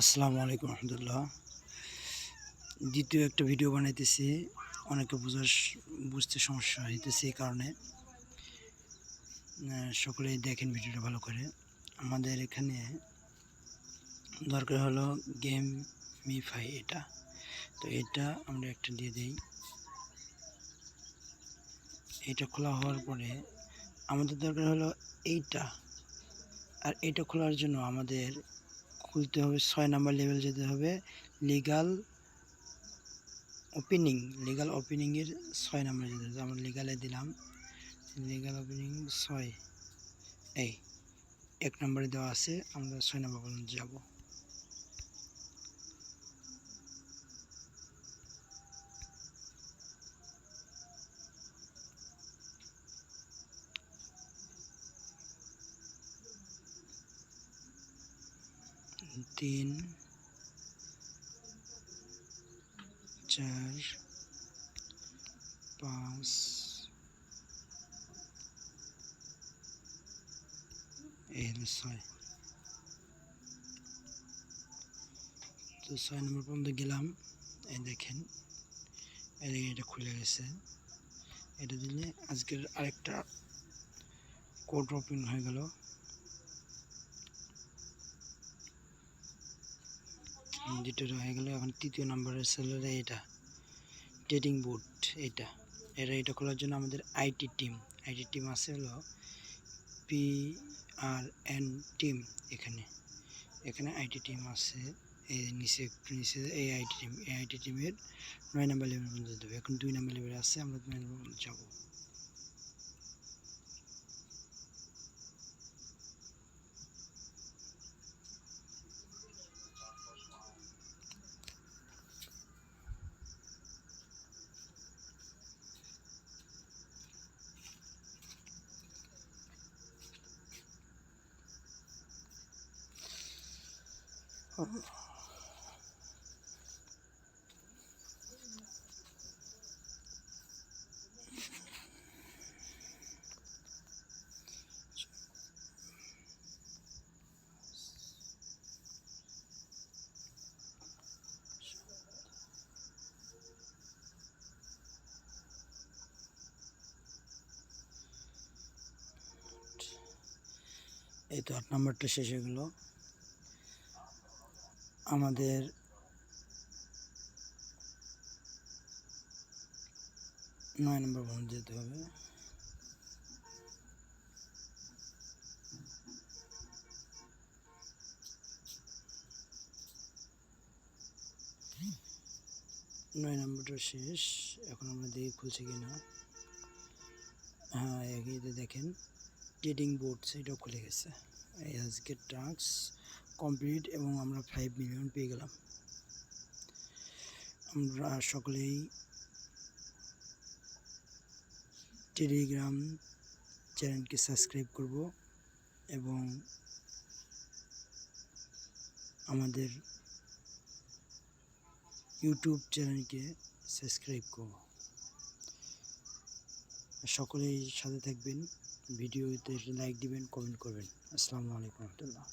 আসসালামু আলাইকুম রহমতুল্লাহ। দ্বিতীয় একটা ভিডিও বানাইতেছি। অনেকে বোঝার বুঝতে সমস্যা হইতেছে এই কারণে। সকলেই দেখেন ভিডিওটা ভালো করে। আমাদের এখানে দরকার হলো গেম মিফাই এটা। তো এটা আমরা একটা দিয়ে দিই। এটা খোলা হওয়ার পরে আমাদের দরকার হলো এইটা। আর এটা খোলার জন্য আমাদের খুলতে হবে, ছয় নাম্বার লেভেল যেতে হবে। লিগাল ওপেনিং লিগাল ওপেনিংয়ের ছয় নাম্বার যেতে হবে আমরা লিগালে দিলাম। লিগাল ওপেনিং ছয়, এই এক নম্বরে দেওয়া আছে, আমরা ছয় নম্বর পর্যন্ত যাব। তিন, চার, পাঁচ, এই ছয়। তো ছয় নম্বর পর্যন্ত গেলাম। এই দেখেন, এই এটা খুলে গেছে। এটা দিলে আজকের আরেকটা কোড ওপেন হয়ে গেল। দ্বিতীয়টা হয়ে গেল, এখন তৃতীয় নাম্বারের সেলের এটা ট্রেডিং বুট এটা। এটা এটা খোলার জন্য আমাদের আইটি টিম আইটি টিম আছে হলো পি আর এন টিম এখানে। এখানে আইটি টিম আছে এই নিচে একটু নিচে এই আইটি টিম এই আইটি টিমের নয় নাম্বার লেভেল পর্যন্ত দেবে। এখন দুই নাম্বার লেভেল আছে, আমরা দুই নাম্বার যাব। এই তো আট নাম্বারটা শেষ হয়ে গেল। আমাদের নয় নম্বর পর্যন্ত যেতে হবে। নয় নম্বরটা শেষ। এখন আমরা দেখি খুলছে কিনা। হ্যাঁ এগিয়ে দেখেন ট্রেডিং বোর্ড সেটাও খুলে গেছে। এই আজকের টাস্ক কমপ্লিট এবং আমরা ফাইভ মিলিয়ন পেয়ে গেলাম। আমরা সকলেই টেলিগ্রাম চ্যানেলকে সাবস্ক্রাইব করব এবং আমাদের ইউটিউব চ্যানেলকে সাবস্ক্রাইব করব। সকলেই সাথে থাকবেন ভিডিওতে লাইক দিবেন কমেন্ট করবেন। আসসালামু আলাইকুম রহমতুল্লাহ।